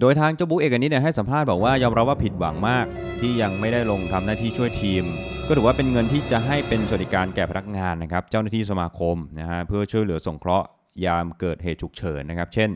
โดยทางเจ้าบุ๊กเอกนิดเนี่ยให้สัมภาษณ์บอกว่ายอมรับว่าผิดหวังมาก ที่ยังไม่ได้ลงทำหน้าที่ช่วยทีม ก็ถือว่าเป็นเงินที่จะให้เป็นสวัสดิการแก่พนักงานนะครับเจ้าหน้าที่สมาคมนะฮะเพื่อช่วยเหลือสงเคราะห์ยามเกิดเหตุฉุกเฉินนะครับ เช่น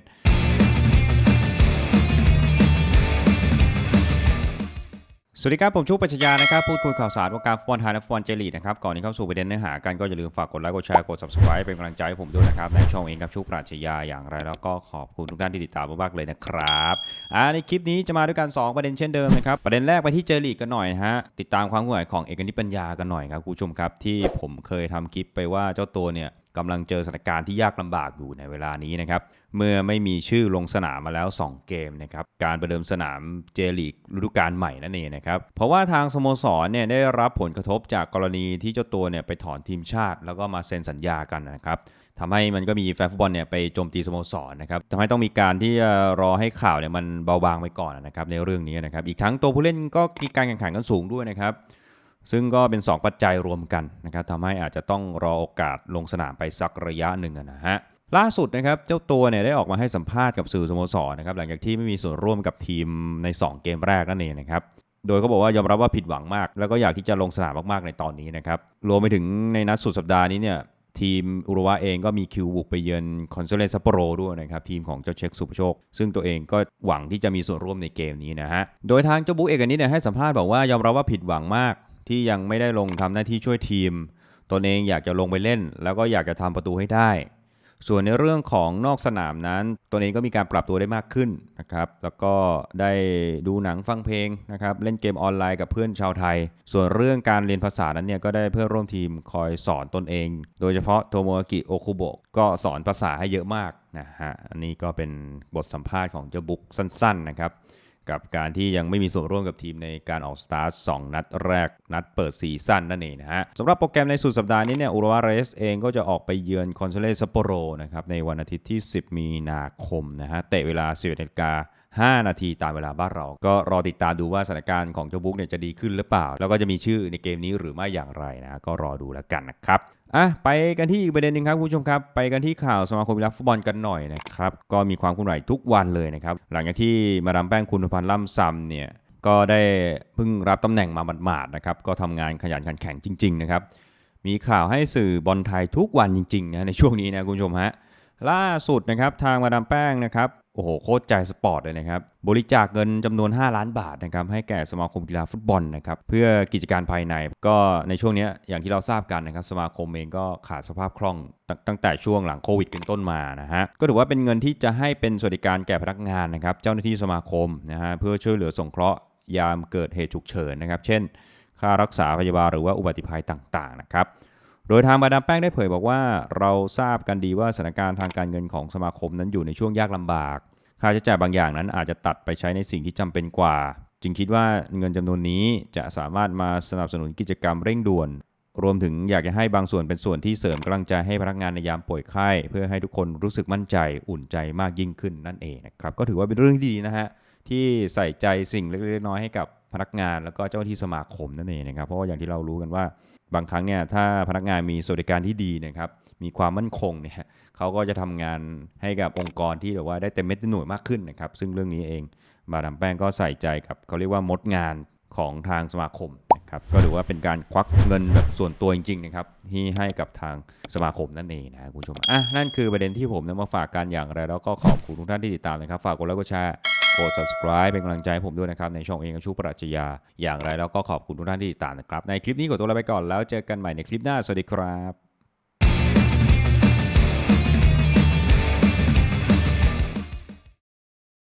สวัสดีครับ ผมชูปัชญานะครับ พูดคุยข่าวสารวงการฟุตบอลไทยและฟุตบอลเจลีนะครับ ก่อนที่เข้าสู่ประเด็นเนื้อหากันก็อย่าลืมฝากกดไลค์กดแชร์กด subscribe เป็นกำลังใจให้ผมด้วยนะครับ ในช่องเองครับชูปราชญาอย่างไร แล้วก็ขอบคุณทุกท่านที่ติดตามมากๆเลยนะครับอ่าในคลิปนี้จะมาด้วยกัน 2 ประเด็นเช่นเดิมนะครับ ประเด็นแรกไปที่เจลีกกันหน่อยฮะติดตามความเคลื่อนไหวของเอกนิตปัญญากันหน่อยครับคุณผู้ชมครับที่ผมเคยทำคลิปไปว่าเจ้าตัวเนี่ย กำลังเจอสถานการณ์ที่ยากลำบากอยู่ในเวลานี้นะครับ เมื่อไม่มีชื่อลงสนามมาแล้ว 2 เกมนะครับ การประเดิมสนามเจลีกฤดูกาลใหม่นั่นเองนะครับ เพราะว่าทางสโมสรเนี่ยได้รับผลกระทบจากกรณีที่เจ้าตัวเนี่ยไปถอนทีมชาติ แล้วก็มาเซ็นสัญญากันนะครับทำให้มันก็มีแฟนฟุตบอลเนี่ยไปโจมตีสโมสรนะครับทำให้ต้องมีการที่จะรอให้ข่าวเนี่ยมันเบาบางไปก่อนนะครับในเรื่องนี้นะครับ อีกทั้งตัวผู้เล่นก็มีการแข่งขันกันสูงด้วยนะครับ ซึ่งก็เป็น 2 ปัจจัยรวมกันนะครับทำให้อาจจะต้องรอโอกาสลงสนามไปสักระยะหนึ่งนะฮะล่าสุดนะครับเจ้าตัวเนี่ยได้ออกมาให้สัมภาษณ์กับสื่อสโมสรนะครับหลังจากที่ไม่มีส่วนร่วมกับทีมใน 2 เกมแรกนั่นเองนะครับโดยเขาบอกว่ายอมรับว่าผิดหวังมาก แล้วก็อยากที่จะลงสนามมากๆในตอนนี้นะครับรวมไปถึงในนัดสุดสัปดาห์นี้เนี่ยทีมอุรุวาเองก็มีคิวบุกไปเยือนคอนโซเลซัปโปโรด้วยนะครับทีมของเจ้าเช็คสุภโชค ซึ่งตัวเองก็หวังที่จะมีส่วนร่วมในเกมนี้นะฮะโดยทางเจ้าบุ๊กเอกนิดเนี่ยให้สัมภาษณ์บอกว่ายอมรับว่าผิดหวังมาก ที่ยังไม่ได้ลงทำหน้าที่ช่วยทีม ตนเองอยากจะลงไปเล่น แล้วก็อยากจะทำประตูให้ได้ ส่วนในเรื่องของนอกสนามนั้นตนเองก็มีการปรับตัวได้มากขึ้นนะครับ แล้วก็ได้ดูหนังฟังเพลงนะครับเล่นเกมออนไลน์กับเพื่อนชาวไทย ส่วนเรื่องการเรียนภาษานั้นเนี่ยก็ได้เพื่อนร่วมทีมคอยสอนตนเอง โดยเฉพาะโทโมอากิโอคุโบะก็สอนภาษาให้เยอะมากนะฮะอันนี้ก็เป็นบทสัมภาษณ์ของเจ้าบุ๊กสั้น ๆนะครับ กับการที่ยังไม่มีส่วนร่วมกับทีมในการออกสตาร์ทสนัดแรกนัดเปิดซีซั่นนั่นเองนะฮะสำหรับโปรแกรมในสุดสัปดาห์นี้เนี่ยอุรวาเรสเองก็จะออกไปเยือนคอนเซเลซัปโปโรนะครับในวันอาทิตย์ที่ 10 มีนาคมนะฮะเตะเวลา11นาฬิกา 5 นาทีตามเวลาบ้านเรา ก็รอติดตามดูว่าสถานการณ์ของเจ้าบุ๊กเนี่ยจะดีขึ้นหรือเปล่า แล้วก็จะมีชื่อในเกมนี้หรือไม่อย่างไรนะก็รอดูแล้วกันนะครับอะไปกันที่อีกประเด็นหนึ่งครับคุณผู้ชมครับ ไปกันที่ข่าวสมาคมกีฬาฟุตบอลกันหน่อยนะครับก็มีความเคลื่อนไหวทุกวันเลยนะครับหลังจากที่มาดามแป้งคุณพันธ์ล่ำซำเนี่ยก็ได้เพิ่งรับตำแหน่งมาหมาดๆนะครับก็ทำงานขยันขันแข็งจริง ๆ นะครับ มีข่าวให้สื่อบอลไทยทุกวันจริงๆนะในช่วงนี้นะคุณผู้ชมฮะล่าสุดนะครับทางมาดามแป้งนะครับ โอ้โหโคตรใจสปอร์ตเลยนะครับ บริจาคเงินจำนวน 5 ล้านบาทนะครับให้แก่สมาคมกีฬาฟุตบอลนะครับเพื่อกิจการภายใน ก็ในช่วงนี้อย่างที่เราทราบกันนะครับสมาคมเองก็ขาดสภาพคล่องตั้งแต่ช่วงหลังโควิดเป็นต้นมานะฮะก็ถือว่าเป็นเงินที่จะให้เป็นสวัสดิการแก่พนักงานนะครับเจ้าหน้าที่สมาคมนะฮะเพื่อช่วยเหลือสงเคราะห์ยามเกิดเหตุฉุกเฉินนะครับเช่น ค่ารักษาพยาบาลหรือว่าอุบัติภัยต่างๆนะครับ ดยทางบาดามแป้งได้เผยบอกว่า เราทราบกันดีว่าสถานการณ์ทางการเงินของสมาคมนั้นอยู่ในช่วงยากลำบาก ค่าใช้จ่ายบางอย่างนั้นอาจจะตัดไปใช้ในสิ่งที่จำเป็นกว่า จึงคิดว่าเงินจำนวนนี้จะสามารถมาสนับสนุนกิจกรรมเร่งด่วน รวมถึงอยากจะให้บางส่วนเป็นส่วนที่เสริมกำลังใจให้พนักงานในยามป่วยไข้ เพื่อให้ทุกคนรู้สึกมั่นใจอุ่นใจมากยิ่งขึ้นนั่นเองนะครับก็ถือว่าเป็นเรื่องที่ดีนะฮะที่ใส่ใจสิ่งเล็กๆน้อยๆให้กับ พนักงานแล้วก็เจ้าหน้าที่สมาคมนั่นเองนะครับเพราะว่าอย่างที่เรารู้กันว่าบางครั้งเนี่ยถ้าพนักงานมีสวัสดิการที่ดีนะครับมีความมั่นคงเนี่ยเขาก็จะทำงานให้กับองค์กรที่แบบว่าได้เต็มเม็ดเต็มหน่วยมากขึ้นนะครับซึ่งเรื่องนี้เองมาดามแป้งก็ใส่ใจกับเขาเรียกว่ามดงานของทางสมาคมนะครับก็ถือว่าเป็นการควักเงินแบบส่วนตัวจริงๆนะครับที่ให้กับทางสมาคมนั่นเองนะคุณผู้ชมอะนั่นคือประเด็นที่ผมนำมาฝากกันอย่างไร แล้วก็ขอบคุณทุกท่านที่ติดตามนะครับ ฝากกดไลค์กดแชร์ กด subscribe เป็นกำลังใจผมด้วยนะครับ ในช่องเองกับชูปรัชญา อย่างไรแล้วก็ขอบคุณทุกท่านที่ติดตามนะครับ ในคลิปนี้ขอตัวลาไปก่อนแล้วเจอกันใหม่ในคลิปหน้า สวัสดีครับ